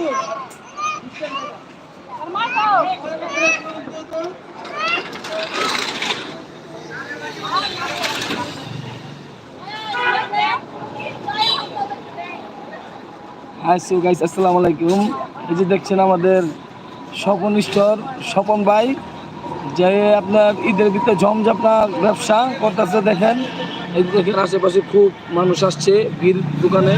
Hi guys আসসালামু আলাইকুম এই যে দেখছেন আমাদের স্বপন স্টোর, স্বপন ভাই, যে আপনার ঈদের ভিতরে জমজপনা ব্যবসা করতেছে, দেখেন। এই দেখেন, আশেপাশে খুব মানুষ আসছে, ভিড় দোকানে।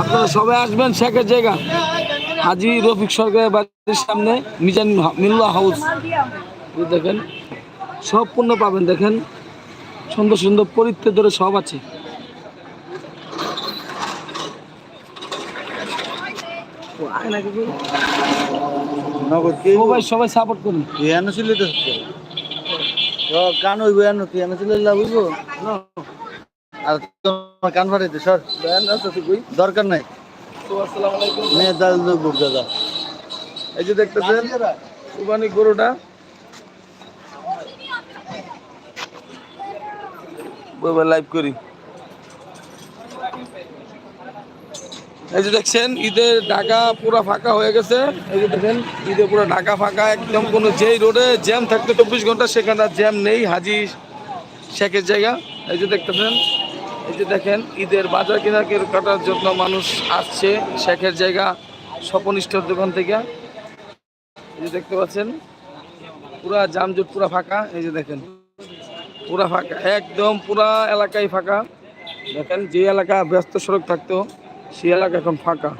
আপনারা সবাই আসবেন শেখের জায়গা। হাজি রফিক সরকারের বাড়ির সামনে মিজান মিল্লা হাউস। দেখেন সব পণ্য পাবেন দেখেন। সুন্দর সুন্দর পরিত্য ধরে সব আছে। সবাই সবাই সাপোর্ট করুন। এনে ছিল কান হইব এনে তুই এনে ছিল লাভ হইব। আর তোমার কান ফাটাইতে সর। দরকার নাই। দাদা। এই যে দেখতেছেন? কুরবানি গরুটা। বইবার লাইভ করি। এই যে দেখছেন ঈদের ঢাকা পুরো ফাঁকা হয়ে গেছে। এই যে দেখেন ঈদে পুরো ঢাকা ফাঁকা একদম কোনো যেই রোডে জ্যাম থাকতো চব্বিশ ঘণ্টা সেখানে জ্যাম নেই হাজি শেখের জায়গা। এই যে দেখতেছেন এই যে দেখেন, ঈদের বাজার কেনা কাটার জন্য মানুষ আসছে, শেখের জায়গা স্বপন স্টোর দোকান থেকে। এই যে দেখতে পাচ্ছেন, পুরা জামজট, পুরা ফাঁকা। এই যে দেখেন, পুরা ফাঁকা, একদম পুরা এলাকায় ফাঁকা। দেখেন, যে এলাকা ব্যস্ত সড়ক থাকতো সেই এলাকা এখন ফাঁকা।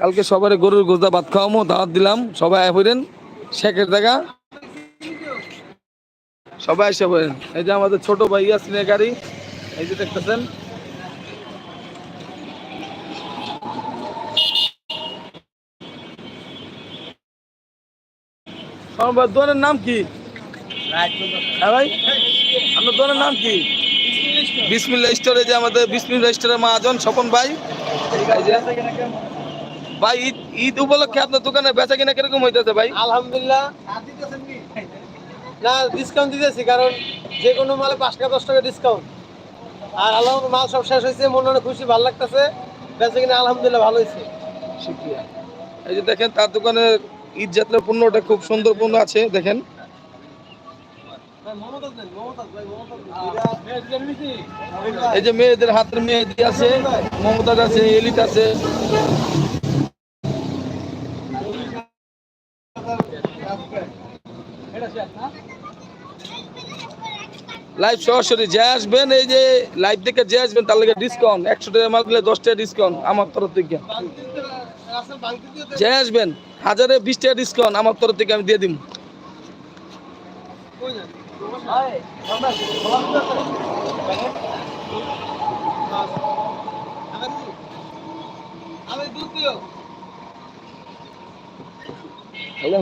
কালকে সবারে গরুর গোজা ভাত খাওয়ামো, দাওয়াত দিলাম, সবাই আয় পড়েন শেখের জায়গা। সবাই এসে এই যে আমাদের ছোট ভাই ইয়াসিনের গাড়ি এই যে দেখতেছেন। আমার নাম কি? হ্যাঁ ভাই, আপনার দোকানের নাম কি? বিসমিল্লা স্টোরে যে আমাদের বিসমিল্লা স্টোরের মহাজন স্বপন ভাই। ভাই, ঈদ ঈদ উপলক্ষে আপনার দোকানে বেচা কিনা কীরকম হইতেছে ভাই? আলহামদুলিল্লাহ। না ডিসকাউন্ট দিতেছি কারণ যে কোনো মালে পাঁচ টাকা দশ টাকা ডিসকাউন্ট আর আল্লাহ মাল সব শেষ হয়েছে মনে মনে খুশি ভালো লাগতেছে। বেঁচে কিনা আলহামদুলিল্লাহ ভালো হয়েছে। শুক্রিয়া। এই যে দেখেন তার দোকানে ঈদ যাত্রার পণ্যটা খুব সুন্দর পণ্য আছে দেখেন। এই যে মেয়েদের হাতের মেহেদি আছে মমতাজ আছে এলিট আছে। লাইভ সরাসরি যে আসবেন, এই যে লাইভ থেকে যে আসবেন, তার লাগে ডিসকাউন্ট একশো টাকা মাল দিলে দশ টাকা ডিসকাউন্ট আমার তরফ থেকে। যে আসবেন, হাজারে বিশ টাকা ডিসকাউন্ট আমার তরফ থেকে আমি দিয়ে দিব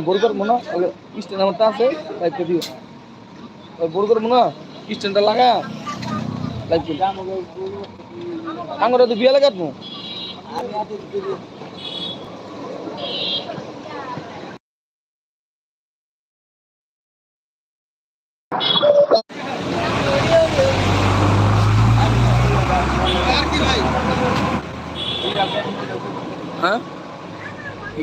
বড় করব না স্ট্যান্ড আমার আছে দিও। বড় করব না স্ট্যান্ডটা লাগা লাইভ করি আঙুরে তো বিয়া লাগাতমু হ্যাঁ কি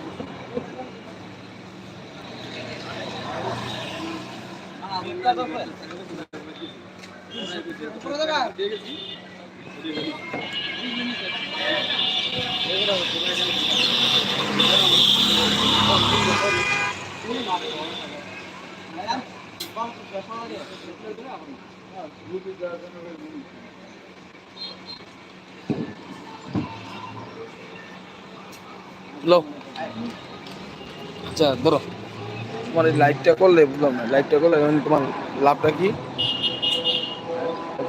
লো। আচ্ছা ধরো। তোমার এই লাইটটা করলে বুঝলাম না। লাইটটা করলে তোমার লাভটা কি?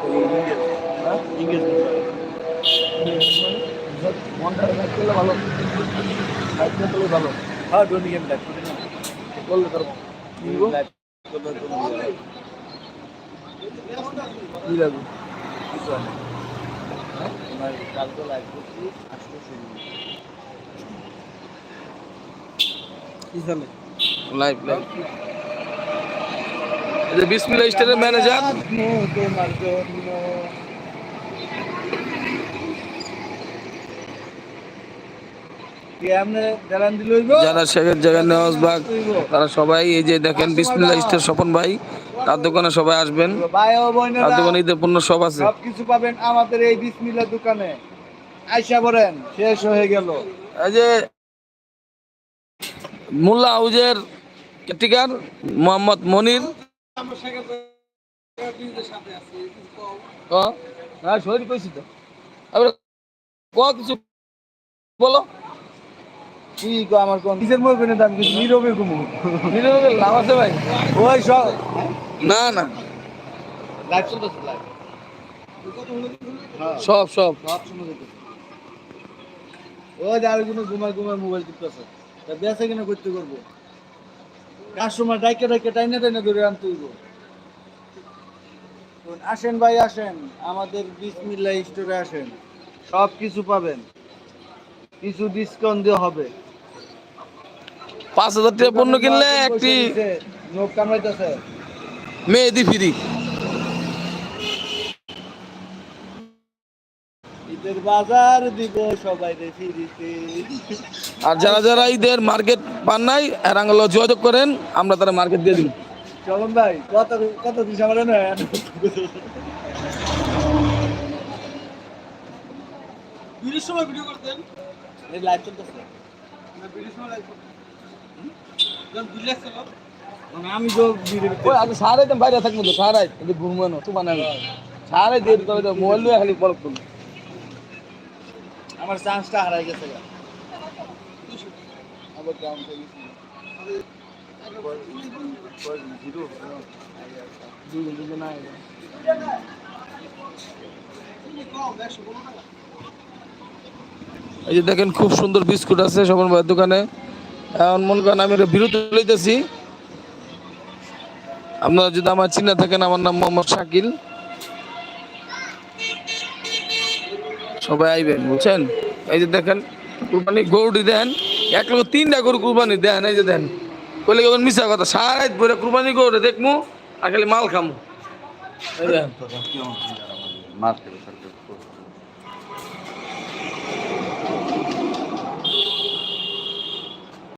হ্যাঁ? মনটা করলে ভালো করলে ভালো লাইভ করলে তো কি লাগবে তোমার কালকে লাইভ করছি আজকে কি জানে লাইভ লাইভ যে বিসমিল্লাহ স্টারের ম্যানেজার যারা শেখের জায়গায় নেওয়াজবাগ তারা সবাই এই যে দেখেন বিসমিল্লাহ স্টার স্বপন ভাই তার দোকানে সবাই আসবেন। তার দোকানে ঈদের পণ্য সব আছে। সব কিছু পাবেন আমাদের এই বিসমিল্লাহ দোকানে। আইসা বলেন শেষ হয়ে গেল। এই যে মোল্লা হাউজের কেটিকার মোহাম্মদ মনির হ্যাঁ শরীর কইছি তো। আবার কিছু বলো? কি আমার কোন? কোনে দাম কিছু নীরবে ঘুমু। নীরবে লাভ আছে ভাই। ওই সব। না না। লাইভ চলতেছে লাইভ সব সব। সব শুনে ওই আর কোনো ঘুমায় ঘুমায় মোবাইল টিপতেছে। তা বেচা কিনা করতে করব? কাস্টমার ডাইকে ডাইকে টাইনে টাইনে ধরে আনতে হইব। আসেন ভাই আসেন। আমাদের বিসমিল্লা স্টোরে আসেন। সব কিছু পাবেন। কিছু ডিসকাউন্ট দেওয়া হবে। পাঁচ হাজার টাকা পণ্য কিনলে একটি নোট কামাইতেছে মেহেদি ফ্রি। ঈদের বাজার দিব সবাই দিতে আর যারা যারা ঈদের মার্কেট পান নাই এরাঙ্গল যোগাযোগ করেন আমরা তারা মার্কেট দিয়ে দিন চলুন ভাই কত কত দিস আমার না ভিডিওর সময় ভিডিও করতেন। এই লাইভ চলতেছে। না ভিডিওর সময় লাইভ করতেন। যখন বিল্লাস ছিল মানে আমি তো ভিডিও ওই আমি সারাই বাইরে থাকব তো সারাই। ঘুরমানো তো বানাবো সারাই দিয়ে মোবাইল খালি পরক করব আমার চান্সটা হারাই গেছে এই যে দেখেন খুব সুন্দর বিস্কুট আছে সবার ভাইয়ের দোকানে। এখন মনে করেন আমি বিরতি লইতেছি। আপনারা যদি আমার চিনা থাকেন, আমার নাম মোহাম্মদ শাকিল। সবাই আইবেন, বুঝছেন? এই যে দেখেন, কুরবানি গরুটি দেন, এক লোক তিনটা গরু কুরবানি দেন, এই যে দেন। কইলে কেমন মিশা কথা? সারাইত ভরে কুরবানি গরু দেখমু, আর খালি মাল খামু। এই